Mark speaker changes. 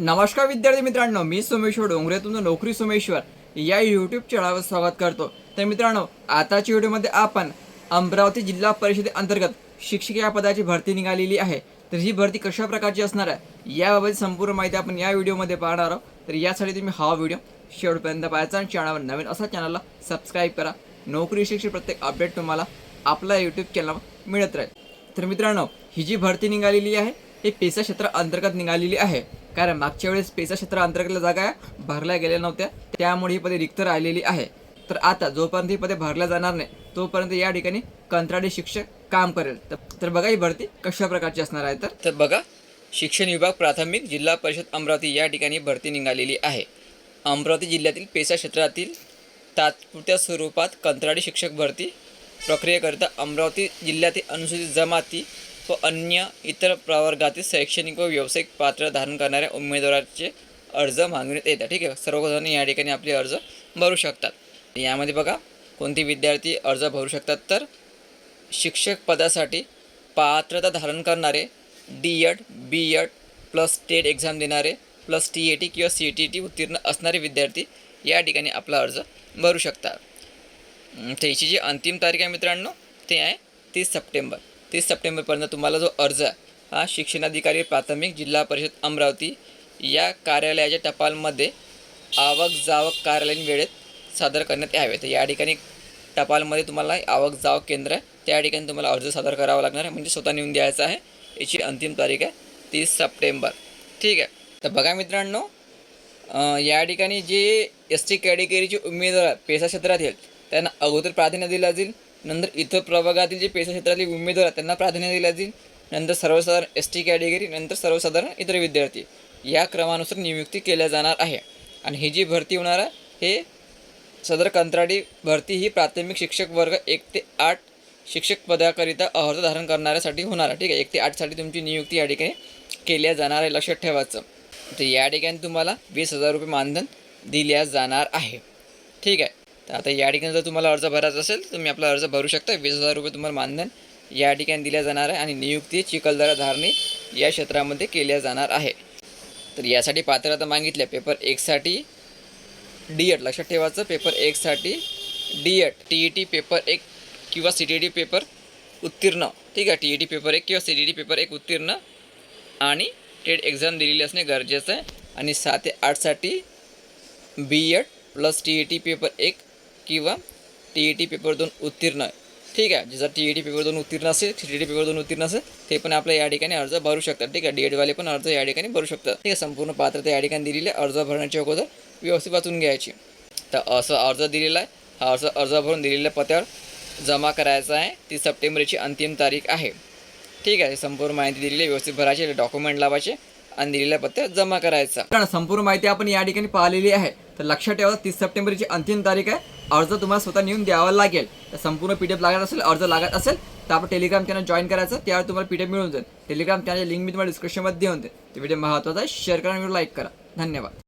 Speaker 1: नमस्कार विद्यार्थी मित्रांनो मी सोमेश्वर डोंगरे तुमचं नोकरी सोमेश्वर या यूट्यूब चॅनलवर स्वागत करतो. तर मित्रांनो आताच्या व्हिडिओमध्ये आपण अमरावती जिल्हा परिषदे अंतर्गत शिक्षक या पदाची भरती निघालेली आहे. तर ही भरती कशा प्रकारची असणार आहे याबाबत संपूर्ण माहिती आपण या व्हिडिओमध्ये पाहणार आहोत. तर यासाठी तुम्ही हा व्हिडिओ शेवटपर्यंत पाहायचा आणि चॅनलवर नवीन असा चॅनलला सबस्क्राईब करा. नोकरी शिक्षक प्रत्येक अपडेट तुम्हाला आपल्या यूट्यूब चॅनलवर मिळत राहील. तर मित्रांनो ही जी भरती निघालेली आहे ही पेसा क्षेत्र अंतर्गत निघालेली आहे. कारण मागच्या वेळेस पेसा क्षेत्र अंतर्गत जागा भरल्या गेल्या नव्हत्या. त्यामुळे ही पदे रिक्त राहिलेली आहे. तर आता जोपर्यंत ही पदे भरल्या जाणार नाही तोपर्यंत या ठिकाणी कंत्राटी शिक्षक काम करेल. तर- तर बघा ही भरती कशा प्रकारची असणार आहे तर. तर बघा शिक्षण विभाग प्राथमिक जिल्हा परिषद अमरावती या ठिकाणी भरती निघालेली आहे. अमरावती जिल्ह्यातील पेसा क्षेत्रातील तात्पुरत्या स्वरूपात कंत्राटी शिक्षक भरती प्रक्रियेकरिता अमरावती जिल्ह्यातील अनुसूचित जमाती व अन्य इतर प्रवर्गातील शैक्षणिक व व्यावसायिक पात्र धारण करणाऱ्या उमेदवाराचे अर्ज मागण्यात येतात. ठीक आहे? सर्वजण या ठिकाणी आपले अर्ज भरू शकतात. यामध्ये बघा कोणते विद्यार्थी अर्ज भरू शकतात तर शिक्षक पदासाठी पात्रता धारण करणारे D Ed B Ed plus TET exam देणारे प्लस टी ए टी किंवा सी टी टी उत्तीर्ण असणारे विद्यार्थी या ठिकाणी आपला अर्ज भरू शकतात. त्याची जी अंतिम तारीख आहे मित्रांनो ते आहे तीस सप्टेंबर. तीस सप्टेंबरपर्यंत तुम्हाला जो अर्ज आहे हा शिक्षणाधिकारी प्राथमिक जिल्हा परिषद अमरावती या कार्यालयाच्या टपालमध्ये आवक जावक कार्यालयीन वेळेत सादर करण्यात यावे. तर या ठिकाणी टपालमध्ये तुम्हाला आवक जावक केंद्र आहे. त्या ठिकाणी तुम्हाला अर्ज सादर करावा लागणार आहे. म्हणजे स्वतः नेऊन द्यायचा आहे. याची अंतिम तारीख आहे तीस सप्टेंबर. ठीक आहे. तर बघा मित्रांनो या ठिकाणी जे एस टी कॅटेगरीचे उमेदवार पेसा क्षेत्रात येईल त्यांना अगोदर प्राधान्य दिलं जाईल. नंतर इतर प्रभागातील जे पेशा क्षेत्रातील उमेदवार आहेत त्यांना प्राधान्य दिले जाईल. नंतर सर्वसाधारण एस टी कॅटेगरी नंतर सर्वसाधारण इतर विद्यार्थी. या क्रमानुसार नियुक्ती केल्या जाणार आहे. आणि ही जी भरती होणार आहे हे सदर कंत्राटी भरती ही प्राथमिक शिक्षक वर्ग एक ते आठ शिक्षक पदाकरिता अर्ज धारण करणाऱ्यासाठी होणार आहे. ठीक आहे? एक ते आठसाठी तुमची नियुक्ती या ठिकाणी केल्या जाणार आहे. लक्षात ठेवायचं. तर या ठिकाणी तुम्हाला वीस हजार रुपये मानधन दिल्या जाणार आहे. ठीक आहे? तर आता या ठिकाणी जर तुम्हाला अर्ज भरायचा असेल तर तुम्ही आपला अर्ज भरू शकता वीस हजार रुपये तुम्हाला मानधन या ठिकाणी दिल्या जाणार आहे आणि नियुक्ती चिखलदरा धारणी या क्षेत्रामध्ये केल्या जाणार आहे. तर यासाठी पात्रता मागितल्या. पेपर एकसाठी डी एड लक्षात ठेवायचं. पेपर एकसाठी D Ed T E T paper एक किंवा सी टी टी पेपर उत्तीर्ण. ठीक आहे? टी ई टी पेपर एक किंवा सी टी टी पेपर एक उत्तीर्ण आणि टेट एक्झाम दिलेली असणे गरजेचं आहे. आणि सात ते आठसाठी B Ed plus T E T paper एक किंवा टी ई टी पेपर दोन उत्तीर्ण. आहे ठीक आहे? जर टी ई टी पेपर दोन उत्तीर्ण असेल टी टी टी पेपर दोन उत्तीर्ण असेल ते पण आपल्या या ठिकाणी अर्ज भरू शकतात. ठीक आहे? डी एडवाले पण अर्ज या ठिकाणी भरू शकतात. ठीक आहे? संपूर्ण पात्रता या ठिकाणी दिलेली आहे. अर्ज भरण्याच्या अगोदर व्यवस्थित वाचून घ्यायची. तर असं अर्ज दिलेला आहे. हा अर्ज अर्ज भरून दिलेल्या पत्त्यावर जमा करायचा आहे. तीस सप्टेंबरची अंतिम तारीख आहे. ठीक आहे? संपूर्ण माहिती दिलेली आहे. व्यवस्थित भरायचे डॉक्युमेंट लावायचे आणि दिलेल्या पत्त्यावर जमा करायचा. कारण संपूर्ण माहिती आपण या ठिकाणी पाहिलेली आहे. तर लक्षात ठेवा तीस सप्टेंबरची अंतिम तारीख आहे. अर्ज तुम्हाला स्वतः नेऊन द्यावा लागेल. तर संपूर्ण पी डी एफ लागत असेल अर्ज लागत असेल तर आपण टेलिग्राम चॅनल जॉईन करायचं त्यावर तुम्हाला पी डी एफ मिळून जाईल. टेलिग्राम चॅनल लिंक मी तुम्हाला डिस्क्रिप्शनमध्ये देऊन देईल. ते व्हिडिओ महत्त्वाचा आहे शेअर करा आणि लाईक करा. धन्यवाद.